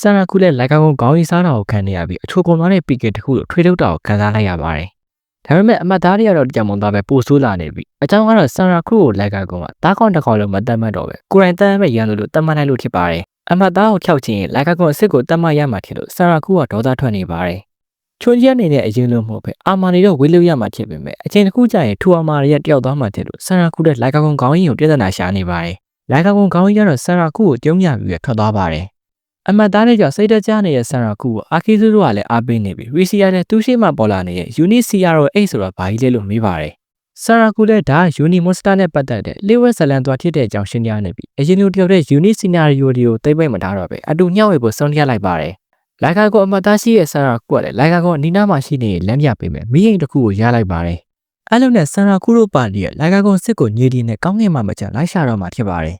ဆန်ရာကူလည်းလိုက်ကောင်ခေါင်းကြီးစားတာကိုခံနေရပြီးအချိုကုန်သွားတဲ့ပီကက်တစ်ခုကိုထွေးထုတ်တာကိုခံစားလိုက်ရပါတယ်။ဒါပေမဲ့အမတ်သားတွေကတော့ကြံမုံသားပဲပိုဆိုးလာနေပြီ။အကြောင်းကတော့ဆန်ရာကူကိုလိုက်ကောင်ကတားကောင်းတစ်ကောင်လုံးမတတ်မှတ်တော့ပဲကိုရိုင်းတမ်းမဲ့ရန်လို့လို့တတ်မှတ်လိုက်လို့ဖြစ်ပါတယ်။အမတ်သားကိုထောက်ချင်ရင်လိုက်ကောင်အစ်စ်ကိုတတ်မှတ်ရမှာဖြစ်လို့ဆန်ရာကူကဒေါသထွက်နေပါတယ်။ချွန်ကြီးအနေနဲ့အရင်လိုမဟုတ်ပဲအာမာနေတော့ဝေးလို့ရမှာဖြစ်ပေမဲ့အချိန်တစ်ခုကြာရင်ထူအာမာတွေကတယောက်သွားမှဖြစ်လို့ဆန်ရာကူတဲ့လိုက်ကောင်ခေါင်းကြီးကိုပြဿနာရှာနေပါတယ်။လိုက်ကောင်ခေါင်းကြီးကတော့ဆန်ရာကူကိုတုံးမြပြီးထွက်သွားပါတယ်။ အမတ်သားနဲ့ကြောင့်စိတ်တကြနေတဲ့ဆန်ရာကူကိုအာခီဇူတို့ကလည်းအားပေးနေပြီရီစီယာနဲ့သူ့ရှိမှပေါ်လာနေတဲ့ Uni CRO8 ဆိုတာဘာကြီးလဲလို့မေးပါတယ်ဆန်ရာကူလည်းဒါ Uni Monster နဲ့ပတ်သက်တဲ့လေဝက်ဇလန်သွားဖြစ်တဲ့အကြောင်းရှင်းပြနေပြီအရင်လိုတယောက်တဲ့ Uni Scenario တွေကိုသိမ့်ပိတ်မထားတော့ပဲအတူညှောက်ဝေဖို့ဆုံးဖြတ်လိုက်ပါတယ်လိုက်ကာကိုအမတ်သားရှိရဲ့ဆန်ရာကူကလည်းလိုက်ကာကိုအနီးနားမှာရှိနေတဲ့လမ်းပြပေးမယ်မိရင်တစ်ခုကိုရလိုက်ပါတယ်အဲ့လိုနဲ့ဆန်ရာကူတို့ပါတီရဲ့လိုက်ကာကိုစစ်ကိုညည်ဒီနဲ့ကောင်းကင်မှာမချလိုက်ရှာတော့မှာဖြစ်ပါတယ်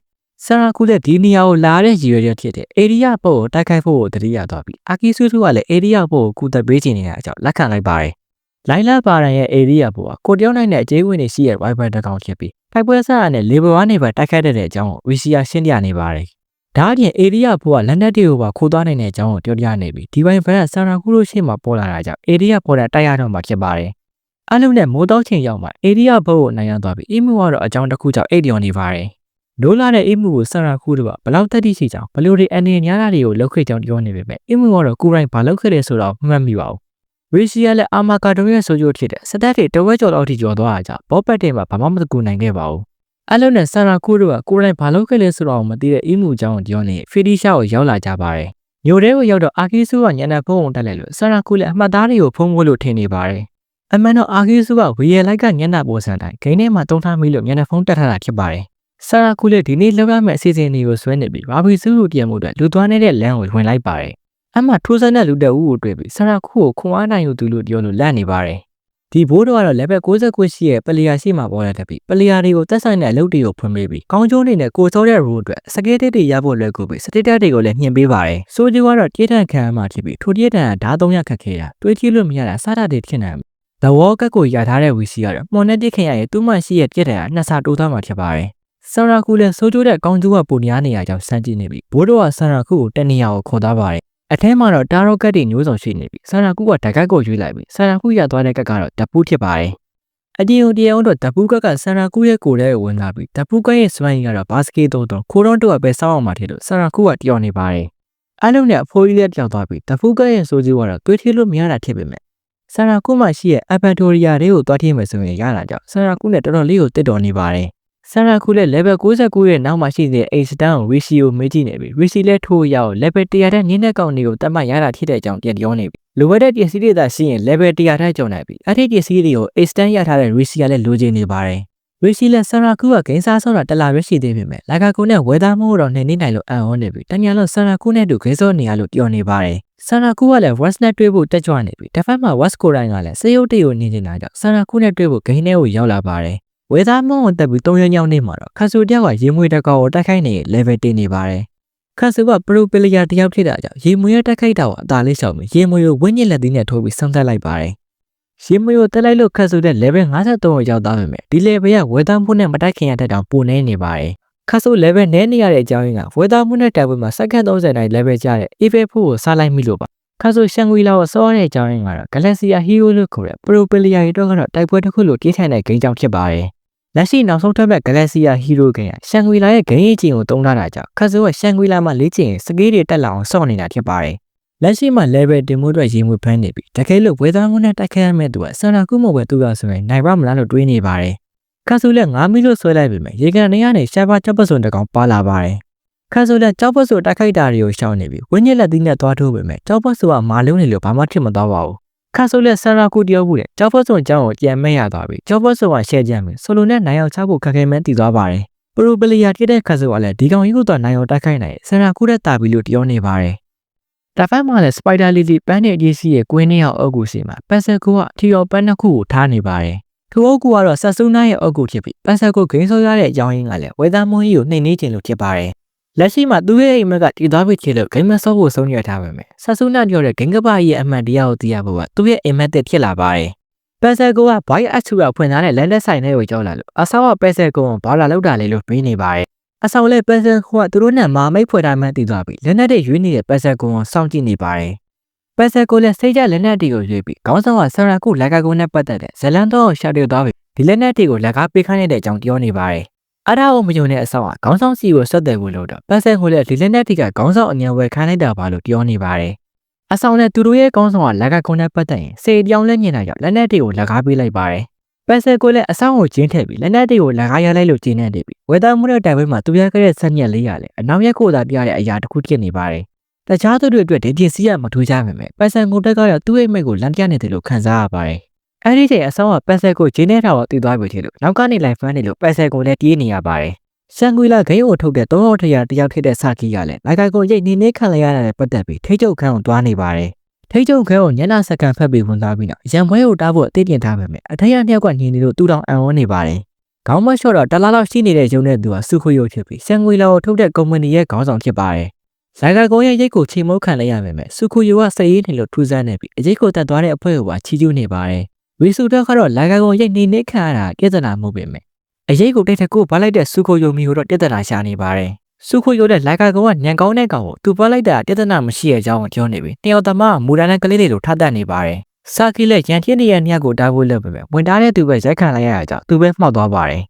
ဆရာကူလည်းဒီနေရာကိုလာတဲ့ရည်ရွယ်ချက်ဖြစ်တဲ့အေရီယာပို့ကိုတိုက်ခိုက်ဖို့ကိုတတိယသွားပြီးအာကီဆူဆူကလည်းအေရီယာပို့ကိုကူတက်ပေးခြင်းနေတဲ့အကြောင်းလက်ခံလိုက်ပါတယ်။လိုင်းလာပါရန်ရဲ့အေရီယာပို့ကကိုတယောက်နိုင်တဲ့အကျေးဝင်တွေရှိရဲ့ Wi-Fi တစ်ကောင်ဖြစ်ပြီးတိုက်ပွဲဆရာနဲ့လေဘဝနေပါတိုက်ခိုက်တဲ့အကြောင်းကိုဝီစီယာရှင်းပြနေပါတယ်။ဒါအပြင်အေရီယာပို့ကလက်နက်တွေကိုပါခိုးသွားနိုင်တဲ့အကြောင်းကိုပြောပြနေပြီးဒီဘိုင်ဖန်ကဆရာကူတို့ရှေ့မှာပေါ်လာတာကြောင့်အေရီယာပို့တဲ့တိုက်ရတော့မှာဖြစ်ပါတယ်။အလုံးနဲ့မိုးတောက်ချိန်ရောက်မှအေရီယာပို့ကိုနိုင်ရသွားပြီးအီမူကတော့အကြောင်းတစ်ခုကြောင့်အိတ်ဒီယွန်နေပါတယ်။ နိုးလာတဲ့အိမ်မှုကိုဆရာခုတို့ကဘလောက်တက်တိရှိကြောင်းဘလို့တွေအနေညားတာတွေကိုလောက်ခဲ့ကြောင်းပြောနေပေမဲ့အိမ်မှုကတော့ကိုယ်တိုင်ဘာလောက်ခဲ့တယ်ဆိုတော့မမှတ်မိပါဘူး။ရီစီယာလည်းအာမာကာတုံးရဲ့ဆိုကြိုဖြစ်တဲ့စတက်တွေတဝက်ကျော်လောက်ထိကျော်သွားတာကြောင့်ဘောပက်တင်မှာဘာမှမတကူနိုင်ခဲ့ပါဘူး။အဲ့လိုနဲ့ဆရာခုတို့ကကိုယ်တိုင်ဘာလောက်ခဲ့လဲဆိုတော့မသိတဲ့အိမ်မှုအကြောင်းကိုပြောနေဖီဒီရှာကိုရောက်လာကြပါတယ်။ညိုတဲကိုရောက်တော့အာကီဆူကညနေဖုန်းကိုတက်လိုက်လို့ဆရာခုလည်းအမှတ်သားတွေကိုဖုန်းဖို့လို့ထင်နေပါတယ်။အမှန်တော့အာကီဆူကဝီရလိုက်ကညနေပေါ်စံတိုင်းဂိမ်းထဲမှာတုံးထားမိလို့ညနေဖုန်းတက်ထားတာဖြစ်ပါတယ်။ ဆာရာကူလည်းဒီနေ့လောက်ရမယ့်အစီအစဉ်တွေကိုဆွဲနေပြီးဘာဘီစုကိုပြန်မှုအတွက်လူသွားနေတဲ့လမ်းကိုဝင်လိုက်ပါတယ်။အမှထိုးစက်တဲ့လူတက်ဦးကိုတွေ့ပြီးဆာရာကူကိုခွန်အားနိုင်ယူသူလို့ပြောလို့လန့်နေပါတယ်။ဒီဘိုးတော်ကတော့ level 69ရှိရဲ့ပလီယာရှိမှာပေါ်လာတဲ့ပြီးပလီယာတွေကိုတက်ဆိုင်တဲ့အလုပ်တွေကိုဖွင့်ပေးပြီးကောင်းကျိုးနေနဲ့ကိုစောတဲ့ rule အတွက်စကေးတစ်တွေရဖို့လွယ်ကူပြီးစတေတက်တွေကိုလည်းညှင်ပေးပါတယ်။ဆိုဂျီကတော့တေးတန်ခံမှဖြစ်ပြီးထိုတေးတန်ကဓာတ်သုံးရခက်ခဲတာတွေးကြည့်လို့မရတာစားတာတွေဖြစ်နေတယ်။ The Wall ကတ်ကိုရထားတဲ့ VC ကတော့မော်နဲ့တိခင်ရရဲ့သူ့မှရှိရဲ့ပြက်တယ်ကနှစ်ဆတိုးသွားမှာဖြစ်ပါတယ်။ ဆရာကူလည်းဆိုးကျိုးတဲ့ကောင်းကျိုးကပုံများနေရကြောင်းစမ်းကြည့်နေပြီဘိုးတော်ကဆရာကူကိုတနေရာကိုခေါ်သွားပါတယ်အထဲမှာတော့တာရောကတ်တွေမျိုးစုံရှိနေပြီဆရာကူကဓာတ်ကတ်ကိုရွေးလိုက်ပြီးဆရာကူရသွားတဲ့ကတ်ကတော့ဓာတ်ပူးဖြစ်ပါတယ်အတီယိုတီယုံတော့ဓာတ်ပူးကတ်ကဆရာကူရဲ့ကိုယ်ထဲကိုဝင်လာပြီးဓာတ်ပူးကတ်ရဲ့စွမ်းရည်ကတော့ဘတ်စကတ်တော့တော့ခိုးတော့တော့ပဲစောင်းအောင်မှထည့်လို့ဆရာကူကတယောနေပါတယ်အလုံးနဲ့အဖိုးကြီးလည်းတယောက်သွားပြီးဓာတ်ပူးကတ်ရဲ့ဆိုးကျိုးကတော့တွေးထည့်လို့မရတာဖြစ်ပေမဲ့ဆရာကူမှရှိရဲ့အပန်တိုရီယာတွေကိုတွားထည့်မယ်ဆိုရင်ရတာကြောင့်ဆရာကူနဲ့တော်တော်လေးကိုတစ်တော်နေပါတယ် ဆရာခုလည်း level 69ရဲ့နောက်မှာရှိတဲ့ A stan ကို ratio မေးကြည့်နေပြီ ratio လည်းထိုးရအောင် level 100တဲ့နင်းတဲ့ကောင်တွေကိုတတ်မှတ်ရတာဖြစ်တဲ့အကြောင်းပြန်ပြောနေပြီလိုအပ်တဲ့ပစ္စည်းတွေသာရှိရင် level 100တဲ့ကျော်နိုင်ပြီအဲ့ဒီပစ္စည်းတွေကို A stan ရထားတဲ့ ratio လည်းလိုချင်နေပါတယ် ratio လည်းဆရာခုကဂိမ်းစားဆောတာတလာပဲရှိသေးပေမဲ့လာကကုနဲ့ဝဲသားမို့တော့နေနေနိုင်လို့အံ့ဩနေပြီတညာလုံးဆရာခုနဲ့တူဂိမ်းစောနေရလို့ပြောနေပါတယ်ဆရာခုကလည်း West နဲ့တွေ့ဖို့တက်ကြွနေပြီတစ်ဖက်မှာ West ကိုတိုင်းကလည်းစေယုတ်တေကိုနေနေတာကြောင့်ဆရာခုနဲ့တွေ့ဖို့ဂိမ်းထဲကိုရောက်လာပါတယ် ဝေသားမုံကိုတက်ပြီး၃ရက်ညောင်းနေမှာတော့ခါဆူတယောက်ကရေမွေးတစ်ကောင်ကိုတိုက်ခိုက်နေ level တင်နေပါတယ်ခါဆူကပရိုပလီယာတယောက်ဖြစ်တာကြောင့်ရေမွေးရတိုက်ခိုက်တာကိုအသာလေးရှောင်ပြီးရေမွေးကိုဝင်းညစ်လက်သီးနဲ့ထိုးပြီးဆုံးသက်လိုက်ပါတယ်ရေမွေးကိုတက်လိုက်လို့ခါဆူတဲ့ level 53ကိုရောက်သွားပေမဲ့ဒီ level ကဝေသားမှုနဲ့မတိုက်ခင်ရတဲ့တောင်ပိုနေနေပါတယ်ခါဆူ level နည်းနေရတဲ့အကြောင်းရင်းကဝေသားမှုနဲ့တိုက်ပွဲမှာစက္ကန့်30နိုင် level ကျတဲ့ evil ဖို့ကိုစားလိုက်မိလို့ပါ ခါဆိုရှန်ဂွီလာကိုစောရတဲ့အကြောင်းရင်းကတော့ Galaxia Hero လို့ခေါ်တဲ့ Pro Player တွေတော့ကတော့တိုက်ပွဲတစ်ခုလိုတီးထိုင်တဲ့ဂိမ်းကြောင့်ဖြစ်ပါတယ်။လက်ရှိနောက်ဆုံးထွက်မဲ့ Galaxia Hero ဂိမ်းကရှန်ဂွီလာရဲ့ဂိမ်းအချင်းကိုတုံးထားတာကြောင့်ခါဆိုကရှန်ဂွီလာမှာလေ့ကျင့်ရင်စကေးတွေတက်လာအောင်စောင့်နေတာဖြစ်ပါတယ်။လက်ရှိမှာ level တင်မှုအတွက်ရေမှုဖမ်းနေပြီ။တကယ်လို့ဝေသားငုံနဲ့တိုက်ခိုက်ရမယ့်သူကဆန္ဒကုမဝယ်သူကဆိုရင်နိုင်ပါမလားလို့တွေးနေပါတယ်။ခါဆိုလက်9မီလို့ဆွဲလိုက်ပြီမယ်။ရေကန်နေရနေရှားပါချက်ပစုံတကောင်ပါလာပါတယ်။ ခါဆိုလက်ကြောက်ပတ်ဆိုတိုက်ခိုက်တာတွေကိုရှောင်နေပြီ။ဝင်းညက်လက်သီးနဲ့သွားထိုးပေမဲ့ကြောက်ပတ်ဆိုကမာလုံးနေလို့ဘာမှထစ်မသွားပါဘူး။ခါဆိုလက်ဆရာကူတယောက်ဘူးတဲ့ကြောက်ပတ်ဆိုအကြောင်းကိုကြံမဲ့ရသွားပြီ။ကြောက်ပတ်ဆိုကရှဲကြမ်းပြီ။ဆိုလိုနဲ့နိုင်အောင်ချဖို့ခက်ခဲမှန်းတည်သွားပါတယ်။ပရိုပလီယာတိတဲ့ခါဆိုကလည်းဒီကောင်ကြီးကိုတော့နိုင်အောင်တိုက်ခိုက်နိုင်ဆရာကူတဲ့တာပြီလို့ပြောနေပါတယ်။ဒါဖက်မှာလည်းစပိုက်ဒါလီလီပန်းနဲ့အကြီးစီရဲ့ကွင်းနှစ်ယောက်အုပ်ကူစီမှာပန်ဆယ်ကူကထီယောပန်းနှစ်ခုကိုထားနေပါတယ်။ထိုအုပ်ကူကတော့ဆက်ဆူနာရဲ့အုပ်ကူဖြစ်ပြီးပန်ဆယ်ကူဂိမ်းဆိုးရတဲ့အကြောင်းရင်းကလည်းဝေသားမွန်ကြီးကိုနှိမ်နှင်းခြင်းလို့ဖြစ်ပါတယ်။ လက်ရှိမှာသူ့ရဲ့အိမ်မက်ကတည်သွားပြီချေလို့ဂိမ်းမဆော့ဖို့ဆုံးဖြတ်ထားပါမယ်။ဆက်ဆူနာပြောတဲ့ဂိမ်းကပရဲ့အမှန်တရားကိုသိရဖို့ကသူ့ရဲ့အိမ်မက်တက်ဖြစ်လာပါတယ်။ပန်ဆယ်ကူကဘိုင်းအချူကဖွင့်ထားတဲ့လန်လက်ဆိုင်ထဲကိုကြောက်လာလို့အဆောက်ကပန်ဆယ်ကူကဘာလာလောက်တာလဲလို့တွေးနေပါတယ်အဆောင်လဲပက်ဆန်ကိုကသူတို့နဲ့မာမိတ်ဖွဲ့တိုင်းမှတည်သွားပြီးလက်နက်တွေရွေးနေတဲ့ပက်ဆန်ကိုကိုစောင့်ကြည့်နေပါတယ်ပက်ဆန်ကိုလည်းစိတ်ကြလက်နက်တွေကိုရွေးပြီးခေါင်းဆောင်ကဆရာကုလက်ကာကိုနဲ့ပတ်သက်တဲ့ဇလန်တော့ရှာတွေ့သွားပြီးဒီလက်နက်တွေကိုလက်ကားပေးခိုင်းနေတဲ့အကြောင်းပြောနေပါတယ် အဲ့ဒါကိုမယုံတဲ့အဆောင်ကခေါင်းဆောင်စီကိုဆက်သွယ်ဖို့လို့တော့ပက်ဆန်ကိုလည်းဒီလက်နက်တွေကခေါင်းဆောင်အញ្ញံဝယ်ခိုင်းလိုက်တာပါလို့ပြောနေပါတယ်အဆောင်နဲ့သူတို့ရဲ့ခေါင်းဆောင်ကလက်ကာကိုနဲ့ပတ်သက်ရင်စေပြောင်းလဲမြင်လာကြောင့်လက်နက်တွေကိုလက်ကားပေးလိုက်ပါတယ်ပက်ဆယ်ကိုလည်းအဆောင်ကိုကျင်းထည့်ပြီးလက်နက်တွေကိုလက်ကားရလိုက်လို့ကျင်းနေတယ်ပြီးဝေသားမှုတဲ့တိုင်ဝဲမှာသူပြခဲ့တဲ့ဆက်ညက်လေးရလဲအနောက်ရက်ကိုသာပြတဲ့အရာတစ်ခုဖြစ်နေပါတယ်။တခြားသူတွေအတွက်ဒီပစ္စည်းကမထူးကြပါမယ်။ပက်ဆယ်ကိုတက်ကတော့သူ့အိမ်မက်ကိုလမ်းပြနေတယ်လို့ခံစားရပါတယ်။ အဲဒီချိန်အဆောင်ကပက်ဆယ်ကိုကျင်းနေတာကိုတည်သွားပြီထင်လို့နောက်ကနေလိုက်ဖမ်းနေလို့ပက်ဆယ်ကိုလည်းတီးနေရပါတယ်။ဆန်ကွေလာဂိမ်းကိုထုတ်တဲ့သုံးယောက်ထရာတယောက်ဖြစ်တဲ့စာကီကလည်းလိုက်ကိုကိုရိတ်နေနေခံလိုက်ရတဲ့ပတ်သက်ပြီးထိတ်ချုပ်ခန်းကိုတွားနေပါတယ်။ထိတ်ချုပ်ခဲကိုညနာစက္ကန့်ဖက်ပြီးဝင်သွားပြီးတော့ရံပွဲကိုတားဖို့အသိပြင်ထားပေမဲ့အထက်ရနှစ်ယောက်ကညင်နေလို့တူတောင်အံ့ဩနေပါတယ်။ခေါင်းမလျှော့တော့တလားလောက်ရှိနေတဲ့ရုံနဲ့သူကစုခွေရုပ်ဖြစ်ပြီးဆန်ငွေလာကိုထုတ်တဲ့ကုမ္ပဏီရဲ့ခေါင်းဆောင်ဖြစ်ပါတယ်။ဇိုင်ကာကုန်းရဲ့ရိတ်ကိုချိန်မုတ်ခံလိုက်ရပေမဲ့စုခွေရုပ်ကစည်ရင်းနေလို့ထူးဆန်းနေပြီးအရိတ်ကိုတက်သွားတဲ့အဖွဲ့ကိုပါချီးကျူးနေပါတယ်။ ဝီစုတော့ကတော့လာကာကုန်းရိတ်နေနေခံရတာပြဿနာမဟုတ်ပေမဲ့အရိတ်ကိုတိတ်ထက်ကိုဗားလိုက်တဲ့စုခွေရုပ်မျိုးကိုတော့ပြဿနာရှာနေပါတယ်။စုခွေရုပ်တဲ့လိုက်ကာကုန်းကညံကောင်းတဲ့ကောင်ကိုသူပွားလိုက်တာပြဿနာမရှိတဲ့အကြောင်းကိုပြောနေပြီးတယောက်သမားကမူရန်တဲ့ကလေးတွေကိုထားတတ်နေပါတယ်။စာကီလည်းရန်ပြင်းနေတဲ့ညက်ကိုတားဖို့လုပ်ပေမဲ့ဝင်တားတဲ့သူပဲရိုက်ခံလိုက်ရတာကြောင့်သူပဲမှောက်သွားပါတယ်